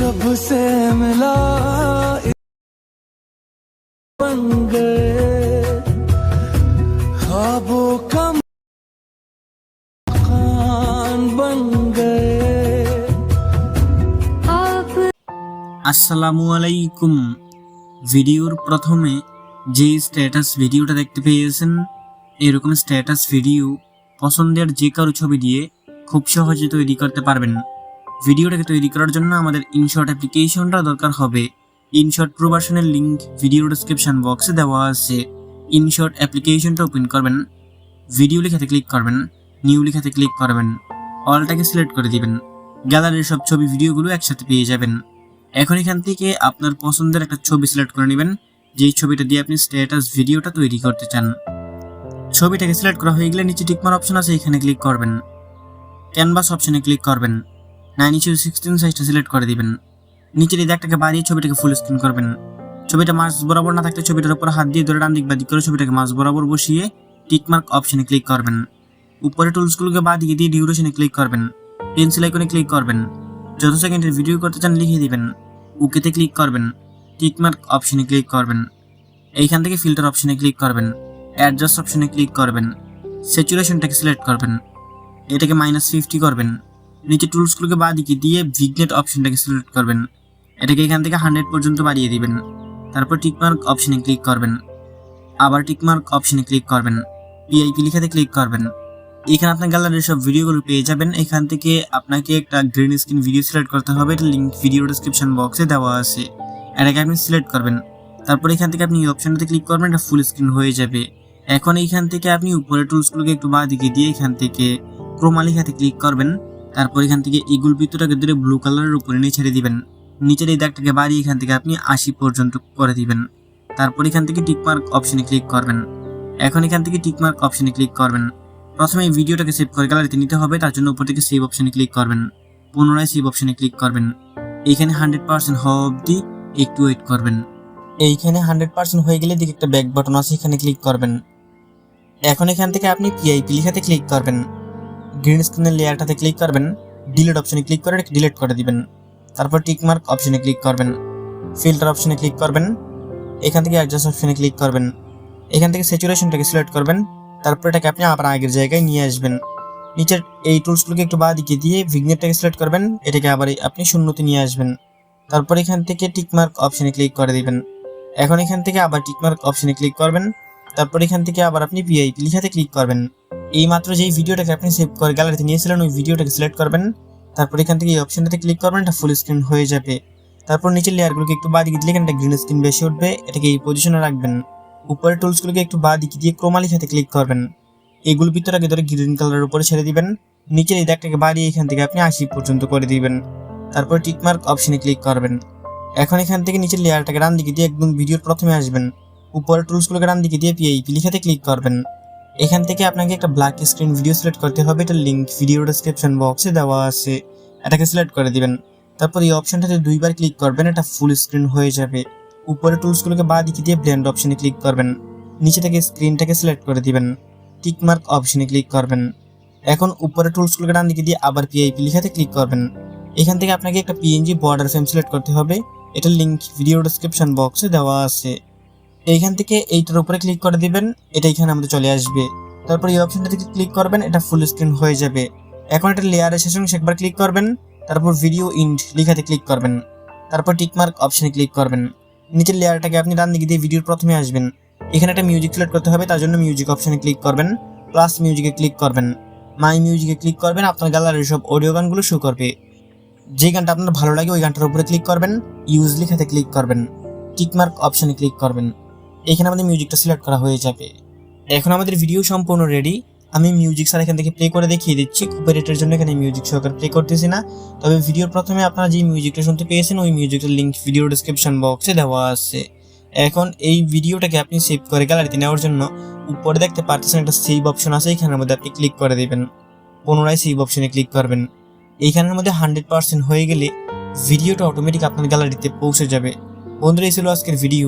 रब से मिला बन गए ख्वाबों का मकान बन गए আসসালামু আলাইকুম ভিডিওর প্রথমে যে স্ট্যাটাস ভিডিওটা দেখতে পেয়েছেন এরকম স্ট্যাটাস ভিডিও পছন্দের যে কারো ছবি দিয়ে খুব সহজে তৈরি করতে পারবেন ভিডিওটাকে তৈরি করার জন্য আমাদের ইনশর্ট অ্যাপ্লিকেশনটা দরকার হবে। ইনশর্ট প্রোভার্সনের লিঙ্ক ভিডিও ডিসক্রিপশন বক্সে দেওয়া আছে। ইনশর্ট অ্যাপ্লিকেশনটা ওপেন করবেন। ভিডিও লেখাতে ক্লিক করবেন। নিউ লেখাতে ক্লিক করবেন। অলটাকে সিলেক্ট করে দিবেন। গ্যালারির সব ছবি ভিডিওগুলো একসাথে পেয়ে যাবেন। এখন এখান থেকে আপনার পছন্দের একটা ছবি সিলেক্ট করে নেবেন। যেই ছবিটা দিয়ে আপনি স্ট্যাটাস ভিডিওটা তৈরি করতে চান। ছবিটাকে সিলেক্ট করা হয়ে গেলে নিচে টিকমার অপশন আছে, এখানে ক্লিক করবেন। ক্যানভাস অপশনে ক্লিক করবেন। নাইন ইস্যু সিক্সটিন সাইজটা সিলেক্ট করে দিবেন। নিচের এই দাগটাকে বাড়িয়ে ছবিটাকে ফুল স্ক্রিন করবেন। ছবিটা মাছ বরাবর না থাকলে ছবিটার উপর হাত দিয়ে ধরে ডান দিক বা দিক করে ছবিটাকে মাছ বরাবর বসিয়ে টিকমার্ক অপশনে ক্লিক করবেন। উপরে টুলসগুলোকে বা দিকে দিয়ে ডিউরেশনে ক্লিক করবেন। পেন্সিল আইকনে ক্লিক করবেন। যত সেকেন্ডের ভিডিও করতে চান লিখে দিবেন। ওকেতে ক্লিক করবেন। টিকমার্ক অপশনে ক্লিক করবেন। এইখান থেকে ফিল্টার অপশনে ক্লিক করবেন। অ্যাডজাস্ট অপশনে ক্লিক করবেন। স্যাচুরেশনটাকে সিলেক্ট করবেন। এটাকে মাইনাস ফিফটি করবেন। নিচে টুলসগুলোকে বাঁ দিকে দিয়ে ভিগনেট অপশনটাকে সিলেক্ট করবেন। এটাকে এখান থেকে হান্ড্রেড পর্যন্ত বাড়িয়ে দিবেন। তারপর টিকমার্ক অপশনে ক্লিক করবেন। আবার টিকমার্ক অপশনে ক্লিক করবেন। পিআইপি লিখাতে ক্লিক করবেন। এখানে আপনার গ্যালারির সব ভিডিওগুলো পেয়ে যাবেন। এখান থেকে আপনাকে একটা গ্রিন স্ক্রিন ভিডিও সিলেক্ট করতে হবে। এটা লিঙ্ক ভিডিও ডিসক্রিপশন বক্সে দেওয়া আছে। এটাকে আপনি সিলেক্ট করবেন। তারপর এখান থেকে আপনি এই অপশনটাতে ক্লিক করবেন। এটা ফুল স্ক্রিন হয়ে যাবে। এখন এইখান থেকে আপনি উপরে টুলসগুলোকে একটু বাঁ দিকে দিয়ে এখান থেকে ক্রোমালিখাতে ক্লিক করবেন। তারপর এখান থেকে ইগুল বৃত্তটাকে ধরে ব্লু কালারের উপরে নিয়ে ছেড়ে দিবেন। নিচের এই দাগটাকে বাড়িয়ে এখান থেকে আপনি আশি পর্যন্ত করে দিবেন। তারপর এখান থেকে টিকমার্ক অপশনে ক্লিক করবেন। এখন এখান থেকে টিকমার্ক অপশনে ক্লিক করবেন। প্রথমে এই ভিডিওটাকে সেভ করে গ্যালারিতে নিতে হবে, তার জন্য উপর থেকে সেভ অপশনে ক্লিক করবেন। পুনরায় সেভ অপশনে ক্লিক করবেন। এইখানে হান্ড্রেড পার্সেন্ট হওয়া অবধি একটু ওয়েট করবেন। এইখানে হান্ড্রেড পার্সেন্ট হয়ে গেলে দিকে একটা ব্যাক বাটন আছে, এখানে ক্লিক করবেন। এখন এখান থেকে আপনি পিআইপি লিখাতে ক্লিক করবেন। গ্রিন স্ক্রিনের লেয়ারটাতে ক্লিক করবেন ডিলিট অপশনে ক্লিক করে ডিলিট করে দিবেন। তারপর টিকমার্ক অপশনে ক্লিক করবেন। ফিল্টার অপশনে ক্লিক করবেন। এখান থেকে অ্যাডজাস্ট অপশনে ক্লিক করবেন। এখান থেকে স্যাচুরেশনটাকে সিলেক্ট করবেন। তারপর এটাকে আপনি আবার আগের জায়গায় নিয়ে আসবেন। নিচের এই টুলসগুলোকে একটু বাঁ দিকে দিয়ে ভিগনেটটাকে সিলেক্ট করবেন। এটাকে আবার আপনি শূন্যতে নিয়ে আসবেন। তারপর এখান থেকে টিকমার্ক অপশনে ক্লিক করে দিবেন। এখন এখান থেকে আবার টিকমার্ক অপশনে ক্লিক করবেন। তারপর এখান থেকে আবার আপনি পিআইপি লিখাতে ক্লিক করবেন। এই মাত্র যেই ভিডিওটাকে আপনি সেভ করে গ্যালারিতে নিয়েছিলেন, ওই ভিডিওটাকে সিলেক্ট করবেন। তারপর এখান থেকে এই অপশনটাতে ক্লিক করবেন, এটা ফুল স্ক্রিন হয়ে যাবে। তারপর নিচের লেয়ারগুলোকে একটু বাঁ দিলে এখানে গ্রিন স্ক্রিন বেশি উঠবে, এটাকে এই পজিশনে রাখবেন। উপরের টুলসগুলোকে একটু বাঁ দিয়ে ক্রোমা লিখাতে ক্লিক করবেন। এগুলো ভিতরে ধরে গ্রিন কালারের উপরে ছেড়ে দিবেন। নিচের এই দাগটাকে বাড়িয়ে এখান থেকে আপনি আশি পর্যন্ত করে দিবেন। তারপর টিকমার্ক অপশনে ক্লিক করবেন। এখন এখান থেকে নিচের লেয়ারটাকে ডান দিকে দিয়ে একদম ভিডিওর প্রথমে আসবেন। উপরের টুলসগুলোকে ডান দিকে দিয়ে পিআইপি লিখাতে ক্লিক করবেন। এখান থেকে আপনাকে একটা ব্ল্যাক স্ক্রিন ভিডিও সিলেক্ট করতে হবে। এটার লিঙ্ক ভিডিও ডেসক্রিপশন বক্সে দেওয়া আছে। এটাকে সিলেক্ট করে দিবেন। তারপর এই অপশনটাতে দুইবার ক্লিক করবেন। এটা ফুল স্ক্রিন হয়ে যাবে। উপরে টুলসগুলোকে বাঁ দিকে দিয়ে ব্লেন্ড অপশনে ক্লিক করবেন। নিচে থেকে স্ক্রিনটাকে সিলেক্ট করে দিবেন। টিকমার্ক অপশনে ক্লিক করবেন। এখন উপরে টুলসগুলোকে ডান দিকে দিয়ে আবার পিআইপি লিখাতে ক্লিক করবেন। এখান থেকে আপনাকে একটা পিএনজি বর্ডার ফ্রেম সিলেক্ট করতে হবে। এটার লিঙ্ক ভিডিও ডেসক্রিপশন বক্সে দেওয়া আছে। এইখান থেকে এইটার উপরে ক্লিক করে দিবেন, এটা এখানে আমাদের চলে আসবে। তারপর এই অপশনটা থেকে ক্লিক করবেন, এটা ফুল স্ক্রিন হয়ে যাবে। এখন এটা লেয়ারের শেষ একবার ক্লিক করবেন, তারপর ভিডিও ইন্ড লিখাতে ক্লিক করবেন। তারপর টিকমার্ক অপশনে ক্লিক করবেন। নিচের লেয়ারটাকে আপনি ডান দিকে দিয়ে ভিডিওর প্রথমে আসবেন। এখানে একটা মিউজিক সিলেক্ট করতে হবে, তার জন্য মিউজিক অপশনে ক্লিক করবেন প্লাস মিউজিকে ক্লিক করবেন। মাই মিউজিকে ক্লিক করবেন, আপনার গ্যালারির সব অডিও গানগুলো শো করবে। যে গানটা আপনার ভালো লাগে, ওই গানটার উপরে ক্লিক করবেন ইউজ লিখাতে ক্লিক করবেন। টিকমার্ক অপশনে ক্লিক করবেন। এখানে আমাদের মিউজিকটা সিলেক্ট করা হয়ে যাবে। এখন আমাদের ভিডিও সম্পূর্ণ রেডি আমি মিউজিক স্যার এখান থেকে প্লে করে দেখিয়ে দিচ্ছি। কপিরাইটের জন্য এখানে মিউজিক সহকারে প্লে করতেছি না। তবে ভিডিওর প্রথমে আপনারা যে মিউজিকটা শুনতে পেয়েছেন, ওই মিউজিকটার লিঙ্ক ভিডিও ডিসক্রিপশন বক্সে দেওয়া আছে। এখন এই ভিডিওটাকে আপনি সেভ করে গ্যালারিতে নেওয়ার জন্য উপরে দেখতে পারতেছেন একটা সেভ অপশন আছে। এখানের মধ্যে আপনি ক্লিক করে দেবেন। পুনরায় সেভ অপশনে ক্লিক করবেন। এইখানের মধ্যে হান্ড্রেড পার্সেন্ট হয়ে গেলে ভিডিওটা অটোমেটিক আপনার গ্যালারিতে পৌঁছে যাবে। বন্ধুরা, এই ছিল আজকের ভিডিও